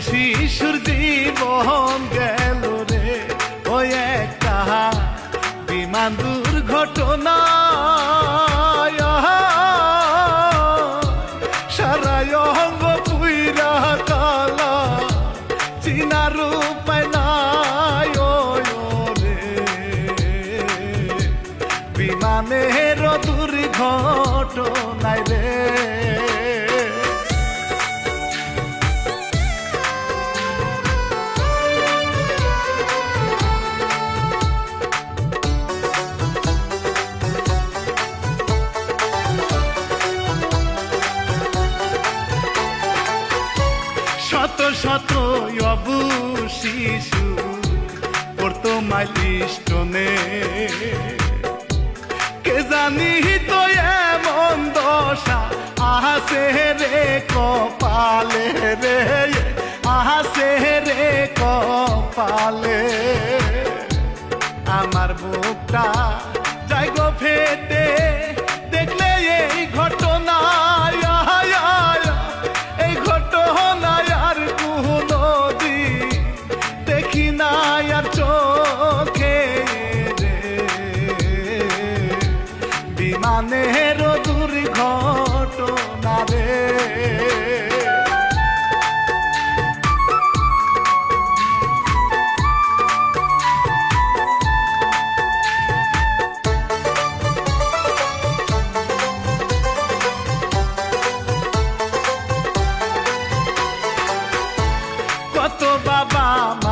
শিশুর জীবন গেল রে। ওই একটা বিমান দুর্ঘটনা। সারা অঙ্গ পুইরা কালা শত শত অবু শিশু পড়তো মাইলিস্টনে কে জানি তো এমন দশা, আহাসে রে কপালে রে, আহাসে রে কপালে।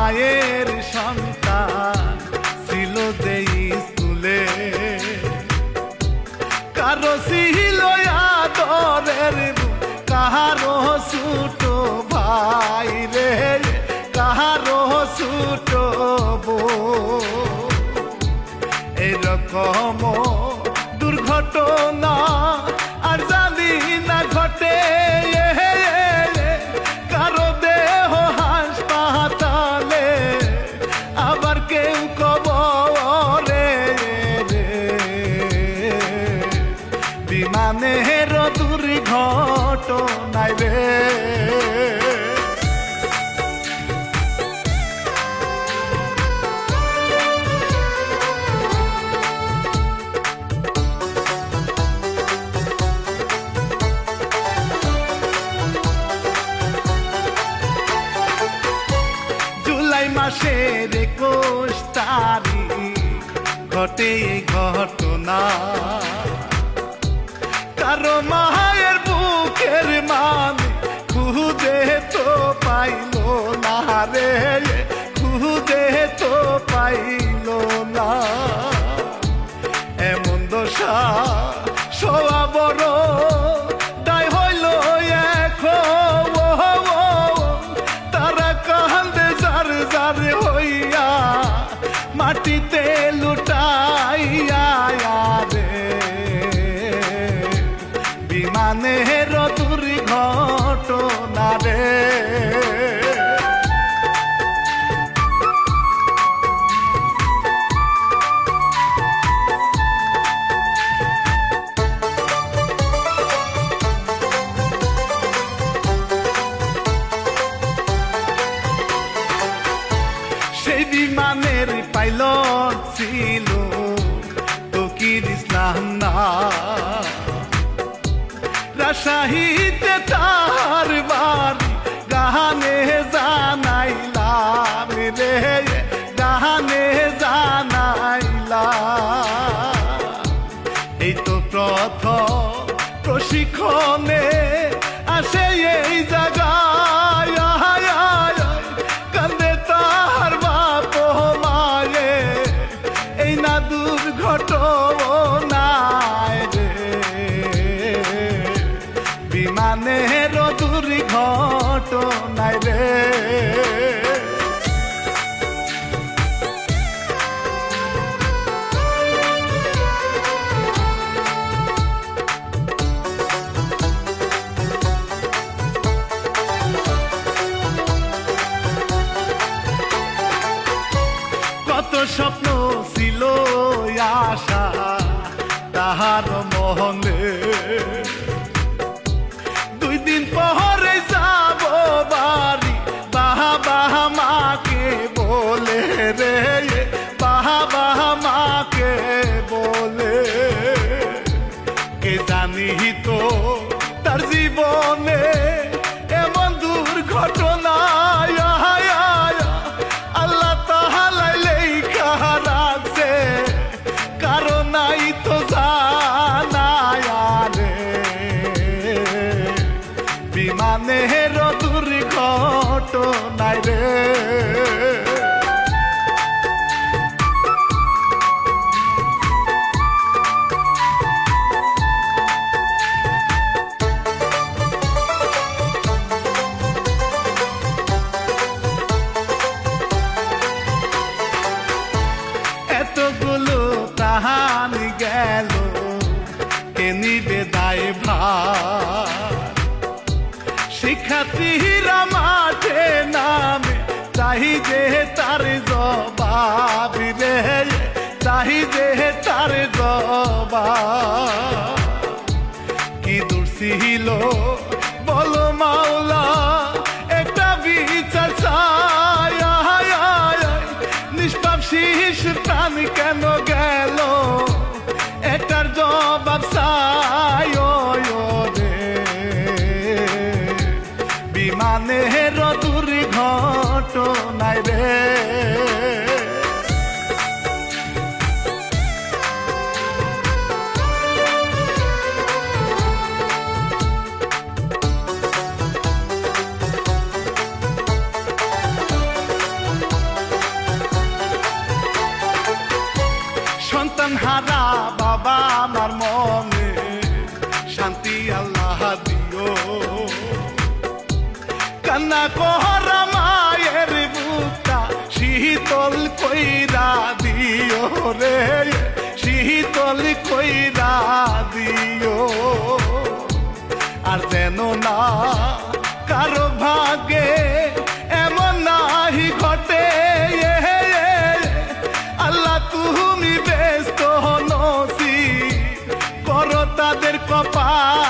মায়ের সন্তান ছিল যে স্কুলে। কারও ছিল আদরের কাহারো ছোট ভাই রে কাহারো ছোট এরকম দুর্ঘটনা জুলাই মাসের একুশ তারিখ ঘটে ঘটনা। কারও মায়ের বুকের মানে খুদে তো পাইল না রে খুদে তো পাইল মাটিতে সেই বিমানের পাইলট ছিল তকির ইসলাম না। রাজশাহীতে তার বাড়ি গাহানে জানাইলাম রে গাহানে জানাইলাম। এই তো প্রথম প্রশিক্ষণে কত স্বপ্ন ছিল আশা তাহার মহলে এতগুলো প্রাণ গেল। কে নিবে দায় ভার? শিক্ষার্থীরা মাঠে নামে চাহি যে তার জবাব রে চাহি যে তার জবাব। কি দূর ছিল? বলো মাওলা। হারা বাবা আমার মনে শান্তি আল্লাহ দিও। কান্না কহরা মায়ের বুকটা শীতল কইরা দিও রে, শীতল কইরা দিও। আর যেন না কারও ভাগে গোপাল